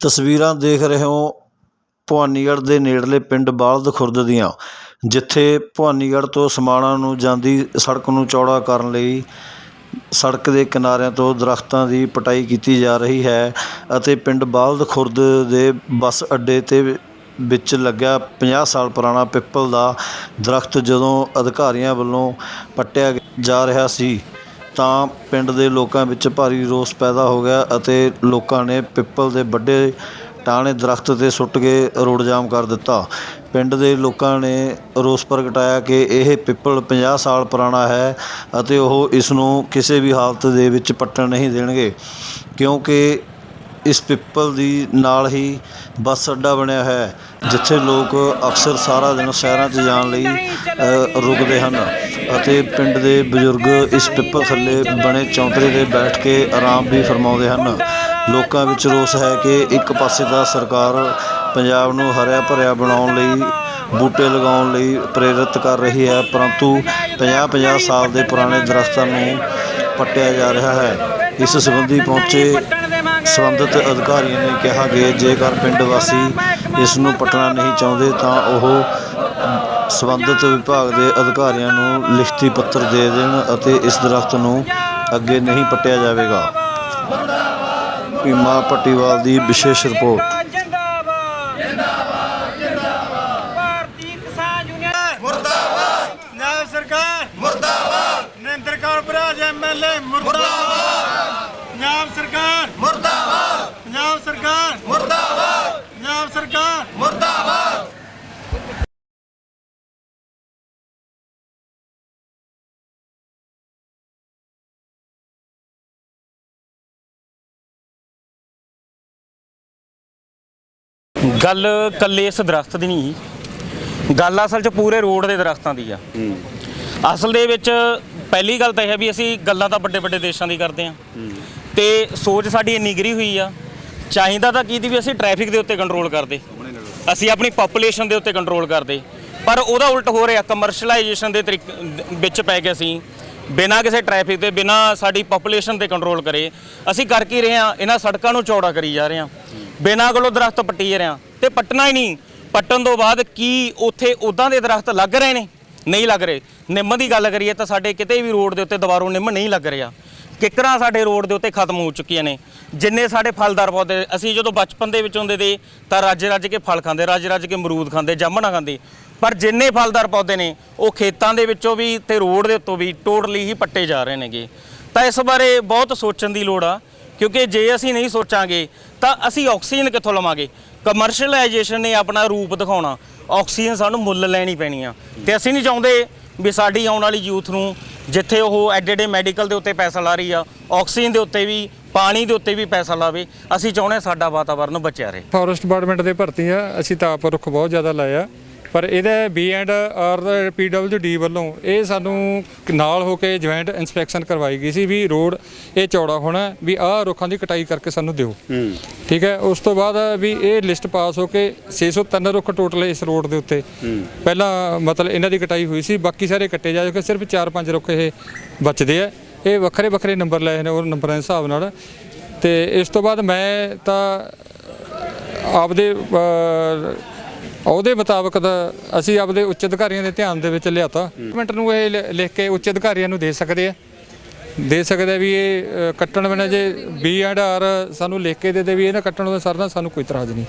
ਤਸਵੀਰਾਂ ਦੇਖ ਰਹੇ ਹੋ ਭਵਾਨੀਗੜ੍ਹ ਦੇ ਨੇੜਲੇ ਪਿੰਡ ਬਾਲਦ ਖੁਰਦ ਦੀਆਂ, ਜਿੱਥੇ ਭਵਾਨੀਗੜ੍ਹ ਤੋਂ ਸਮਾਣਾ ਨੂੰ ਜਾਂਦੀ ਸੜਕ ਨੂੰ ਚੌੜਾ ਕਰਨ ਲਈ ਸੜਕ ਦੇ ਕਿਨਾਰਿਆਂ ਤੋਂ ਦਰਖਤਾਂ ਦੀ ਪਟਾਈ ਕੀਤੀ ਜਾ ਰਹੀ ਹੈ ਅਤੇ ਪਿੰਡ ਬਾਲਦ ਖੁਰਦ ਦੇ ਬੱਸ ਅੱਡੇ ਤੇ ਵਿੱਚ ਲੱਗਿਆ 50 ਸਾਲ ਪੁਰਾਣਾ ਪਿੱਪਲ ਦਾ ਦਰਖਤ, ਜਦੋਂ ਅਧਿਕਾਰੀਆਂ ਵੱਲੋਂ ਪੱਟਿਆ ਜਾ ਰਿਹਾ ਸੀ। ਤਾਂ ਪਿੰਡ ਦੇ ਲੋਕਾਂ ਵਿੱਚ ਭਾਰੀ ਰੋਸ ਪੈਦਾ ਹੋ ਗਿਆ ਅਤੇ ਲੋਕਾਂ ਨੇ ਪਿੱਪਲ ਦੇ ਵੱਡੇ ਟਾਹਣੇ ਦਰਖਤ ਤੇ ਸੁੱਟ ਕੇ ਰੋਡ ਜਾਮ ਕਰ ਦਿੱਤਾ। ਪਿੰਡ ਦੇ ਲੋਕਾਂ ਨੇ ਰੋਸ ਪ੍ਰਗਟਾਇਆ ਕਿ ਇਹ ਪਿੱਪਲ 50 ਸਾਲ ਪੁਰਾਣਾ ਹੈ ਅਤੇ ਉਹ ਇਸ ਨੂੰ ਕਿਸੇ ਵੀ ਹਾਲਤ ਦੇ ਵਿੱਚ ਪੱਟਣ ਨਹੀਂ ਦੇਣਗੇ, ਕਿਉਂਕਿ ਇਸ ਪਿੱਪਲ ਦੀ ਨਾਲ ਹੀ ਬੱਸ ਅੱਡਾ ਬਣਿਆ ਹੈ, ਜਿੱਥੇ ਲੋਕ ਅਕਸਰ ਸਾਰਾ ਦਿਨ ਸ਼ਹਿਰਾਂ 'ਚ ਜਾਣ ਲਈ ਰੁਕਦੇ ਹਨ ਅਤੇ ਪਿੰਡ ਦੇ ਬਜ਼ੁਰਗ ਇਸ ਪਿੱਪਲ ਥੱਲੇ ਬਣੇ ਚੌਂਤਰੇ ਤੇ ਬੈਠ ਕੇ ਆਰਾਮ ਵੀ ਫਰਮਾਉਂਦੇ ਹਨ। ਲੋਕਾਂ ਵਿੱਚ ਰੋਸ ਹੈ ਕਿ ਇੱਕ ਪਾਸੇ ਤਾਂ ਸਰਕਾਰ ਪੰਜਾਬ ਨੂੰ ਹਰਿਆ ਭਰਿਆ ਬਣਾਉਣ ਲਈ, ਬੂਟੇ ਲਗਾਉਣ ਲਈ ਪ੍ਰੇਰਿਤ ਕਰ ਰਹੀ ਹੈ, ਪਰੰਤੂ 50-50 ਸਾਲ ਦੇ ਪੁਰਾਣੇ ਦਰਖਤਾਂ ਨੂੰ ਪੱਟਿਆ ਜਾ ਰਿਹਾ ਹੈ। ਇਸ ਸੰਬੰਧੀ ਪਹੁੰਚੇ ਸੰਬੰਧਿਤ ਅਧਿਕਾਰੀਆਂ ਨੇ ਕਿਹਾ ਕਿ ਜੇਕਰ ਪਿੰਡ ਵਾਸੀ ਇਸ ਨੂੰ ਪੱਟਣਾ ਨਹੀਂ ਚਾਹੁੰਦੇ ਤਾਂ ਉਹ ਸੰਬੰਧਿਤ ਵਿਭਾਗ ਦੇ ਅਧਿਕਾਰੀਆਂ ਨੂੰ ਲਿਖਤੀ ਪੱਤਰ ਦੇ ਦੇਣ ਅਤੇ ਇਸ ਦਰਖਤ ਨੂੰ ਅੱਗੇ ਨਹੀਂ ਪੱਟਿਆ ਜਾਵੇਗਾ। ਭੀਮਾ ਪੱਟੀਵਾਲ ਦੀ ਵਿਸ਼ੇਸ਼ ਰਿਪੋਰਟ। ਜਿੰਦਾਬਾਦ ਜਿੰਦਾਬਾਦ ਜਿੰਦਾਬਾਦ ਭਾਰਤੀ ਕਿਸਾਨ ਯੂਨੀਅਨ ਮੁਰਦਾਬਾਦ! ਪੰਜਾਬ ਸਰਕਾਰ! ਮੁਰਦਾਬਾਦ! ਨਰਿੰਦਰ ਕੌਰ ਬਰਾਜ ਐਮਐਲਏ ਮੁਰਦਾਬਾਦ ਪੰਜਾਬ ਸਰਕਾਰ ਮੁਰਦਾਬਾਦ ਪੰਜਾਬ ਸਰਕਾਰ ਮੁਰਦਾਬਾਦ ਪੰਜਾਬ ਸਰਕਾਰ ਮੁਰਦਾਬਾਦ ਗੱਲ ਕੱਲੇ ਇਸ ਦਰਖਤ ਦੀ ਨਹੀਂ ਗੱਲ ਅਸਲ 'ਚ ਪੂਰੇ ਰੋਡ ਦੇ ਦਰਖਤਾਂ ਦੀ ਆ। ਅਸਲ ਦੇ ਵਿੱਚ ਪਹਿਲੀ ਗੱਲ ਤਾਂ ਇਹ ਹੈ ਵੀ ਅਸੀਂ ਗੱਲਾਂ ਤਾਂ ਵੱਡੇ ਵੱਡੇ ਦੇਸ਼ਾਂ ਦੀ ਕਰਦੇ ਆ। ਤੇ ਸੋਚ ਸਾਡੀ ਇੰਨੀ ਗਿਰੀ ਹੋਈ ਆ। ਚਾਹੀਦਾ ਤਾਂ ਕੀ ਦੀ ਵੀ ਅਸੀਂ ਟ੍ਰੈਫਿਕ ਦੇ ਉੱਤੇ ਕੰਟਰੋਲ ਕਰਦੇ। ਅਸੀਂ ਆਪਣੀ ਪੋਪੂਲੇਸ਼ਨ ਦੇ ਉੱਤੇ ਕੰਟਰੋਲ ਕਰਦੇ। ਪਰ ਉਹਦਾ ਉਲਟ ਹੋ ਰਿਹਾ ਕਮਰਸ਼ੀਅਲਾਈਜੇਸ਼ਨ ਦੇ ਤਰੀਕ ਵਿੱਚ ਪੈ ਗਏ ਅਸੀਂ। ਬਿਨਾਂ ਕਿਸੇ ਟ੍ਰੈਫਿਕ ਦੇ ਬਿਨਾਂ ਸਾਡੀ ਪੋਪੂਲੇਸ਼ਨ ਤੇ ਕੰਟਰੋਲ ਕਰੇ। ਅਸੀਂ ਕਰ ਕੀ ਰਹੇ ਹਾਂ ਇਹਨਾਂ ਸੜਕਾਂ ਨੂੰ ਚੌੜਾ ਕਰੀ ਜਾ ਰਹੇ ਹਾਂ। ਬਿਨਾਂ ਕੋਲੋਂ ਦਰਖਤ ਪੱਟੀ ਜਾ ਰਹੇ। ਤੇ ਪੱਟਣਾ ਹੀ ਨਹੀਂ। ਪੱਟਣ ਤੋਂ ਬਾਅਦ ਕੀ ਉੱਥੇ ਉਦਾਂ ਦੇ ਦਰਖਤ ਲੱਗ ਰਹੇ ਨੇ? ਨਹੀਂ ਲੱਗ ਰਹੇ। ਨਿੰਮ ਦੀ ਗੱਲ ਕਰੀਏ ਤਾਂ ਸਾਡੇ ਕਿਤੇ ਵੀ ਰੋਡ ਦੇ ਉੱਤੇ ਦੁਬਾਰੋਂ ਨਿੰਮ ਨਹੀਂ ਲੱਗ ਰਿਹਾ। ਕਿੱਕਰਾਂ ਸਾਡੇ ਰੋਡ ਦੇ ਉੱਤੇ ਖਤਮ ਹੋ ਚੁੱਕੀਆਂ ਨੇ। ਜਿੰਨੇ ਸਾਡੇ ਫਲਦਾਰ ਪੌਦੇ, ਅਸੀਂ ਜਦੋਂ ਬਚਪਨ ਦੇ ਵਿੱਚ ਹੁੰਦੇ ਤੇ ਤਾਂ ਰੱਜ ਰੱਜ ਕੇ ਫਲ ਖਾਂਦੇ, ਰੱਜ ਰੱਜ ਕੇ ਅਮਰੂਦ ਖਾਂਦੇ ਜਾਮਣਾ ਖਾਂਦੇ। ਪਰ ਜਿੰਨੇ ਫਲਦਾਰ ਪੌਦੇ ਨੇ, ਉਹ ਖੇਤਾਂ ਦੇ ਵਿੱਚੋਂ ਵੀ ਤੇ ਰੋਡ ਦੇ ਉੱਤੋਂ ਵੀ ਟੋਟਲੀ ਹੀ ਪੱਟੇ ਜਾ ਰਹੇ ਨੇਗੇ। ਤਾਂ ਇਸ ਬਾਰੇ ਬਹੁਤ ਸੋਚਣ ਦੀ ਲੋੜ ਆ। ਕਿਉਂਕਿ ਜੇ ਅਸੀਂ ਨਹੀਂ ਸੋਚਾਂਗੇ, ਤਾਂ ਅਸੀਂ ਆਕਸੀਜਨ ਕਿੱਥੋਂ ਲਵਾਂਗੇ? ਕਮਰਸ਼ੀਅਲਾਈਜੇਸ਼ਨ ਨੇ ਆਪਣਾ ਰੂਪ ਦਿਖਾਉਣਾ। ਆਕਸੀਜਨ ਸਾਨੂੰ ਮੁੱਲ ਲੈਣੀ ਪੈਣੀ ਆ। ਤੇ ਅਸੀਂ ਨਹੀਂ ਚਾਹੁੰਦੇ ਵੀ ਸਾਡੀ ਆਉਣ ਵਾਲੀ ਯੂਥ ਨੂੰ ਜਿੱਥੇ ਉਹ ਐਡੇ ਐਡੇ ਮੈਡੀਕਲ ਦੇ ਉੱਤੇ ਪੈਸਾ ਲਾ ਰਹੀ ਆ, ਆਕਸੀਜਨ ਦੇ ਉੱਤੇ ਵੀ, ਪਾਣੀ ਦੇ ਉੱਤੇ ਵੀ ਪੈਸਾ ਲਾਵੇ, ਅਸੀਂ ਚਾਹੁੰਦੇ ਹਾਂ ਸਾਡਾ ਵਾਤਾਵਰਨ ਬਚਿਆ ਰਹੇ। ਫੋਰੈਸਟ ਡਿਪਾਰਟਮੈਂਟ ਦੇ ਭਰਤੀ ਆ, ਅਸੀਂ ਤਾਂ ਆਪ ਰੁੱਖ ਬਹੁਤ ਜ਼ਿਆਦਾ ਲਾਇਆ ਪਰ ਇਹਦਾ ਬੀ ਐਂਡ ਆਰ ਦਾ ਪੀਡਬਲਯੂਡੀ ਵੱਲੋਂ ਇਹ ਸਾਨੂੰ ਨਾਲ ਹੋ ਕੇ ਜੁਆਇੰਟ ਇਨਸਪੈਕਸ਼ਨ ਕਰਵਾਈ ਗਈ ਸੀ ਵੀ ਰੋਡ ਇਹ ਚੌੜਾ ਹੋਣਾ ਵੀ ਆਹ ਰੁੱਖਾਂ ਦੀ ਕਟਾਈ ਕਰਕੇ ਸਾਨੂੰ ਦਿਓ। ਠੀਕ ਹੈ ਉਸ ਤੋਂ ਬਾਅਦ ਵੀ ਇਹ ਲਿਸਟ ਪਾਸ ਹੋ ਕੇ 603 ਰੁੱਖ ਟੋਟਲ ਇਸ ਰੋਡ ਦੇ ਉੱਤੇ। ਪਹਿਲਾਂ ਮਤਲਬ ਇਹਨਾਂ ਦੀ ਕਟਾਈ ਹੋਈ ਸੀ ਬਾਕੀ ਸਾਰੇ ਕੱਟੇ ਜਾ ਚੁੱਕੇ ਸਿਰਫ 4-5 ਰੁੱਖ ਇਹ ਬਚਦੇ ਆ। ਇਹ ਵੱਖਰੇ ਵੱਖਰੇ ਨੰਬਰ ਲਏ ਨੇ ਉਹ ਨੰਬਰਾਂ ਦੇ ਹਿਸਾਬ ਨਾਲ। ਤੇ ਇਸ ਤੋਂ ਬਾਅਦ ਮੈਂ ਤਾਂ ਆਪਦੇ ਉਹਦੇ ਮੁਤਾਬਕ ਤਾਂ ਅਸੀਂ ਆਪਦੇ ਉੱਚ ਅਧਿਕਾਰੀਆਂ ਦੇ ਧਿਆਨ ਦੇ ਵਿੱਚ ਲਿਆਤਾ। ਗਵਰਨਮੈਂਟ ਨੂੰ ਇਹ ਲ- ਲਿਖ ਕੇ ਉੱਚ ਅਧਿਕਾਰੀਆਂ ਨੂੰ ਦੇ ਸਕਦੇ ਆ। ਦੇ ਸਕਦੇ ਆ ਵੀ ਇਹ ਅਹ, ਕੱਟਣ ਬਿਨਾਂ ਜੇ ਬੀ ਐਂਡ ਆਰ ਸਾਨੂੰ ਲਿਖ ਕੇ ਦੇ ਦੇ ਵੀ ਇਹ ਨਾ ਕੱਟਣ ਦਾ ਸਰਨਾ ਸਾਨੂੰ ਕੋਈ ਇਤਰਾਜ਼ ਨਹੀਂ।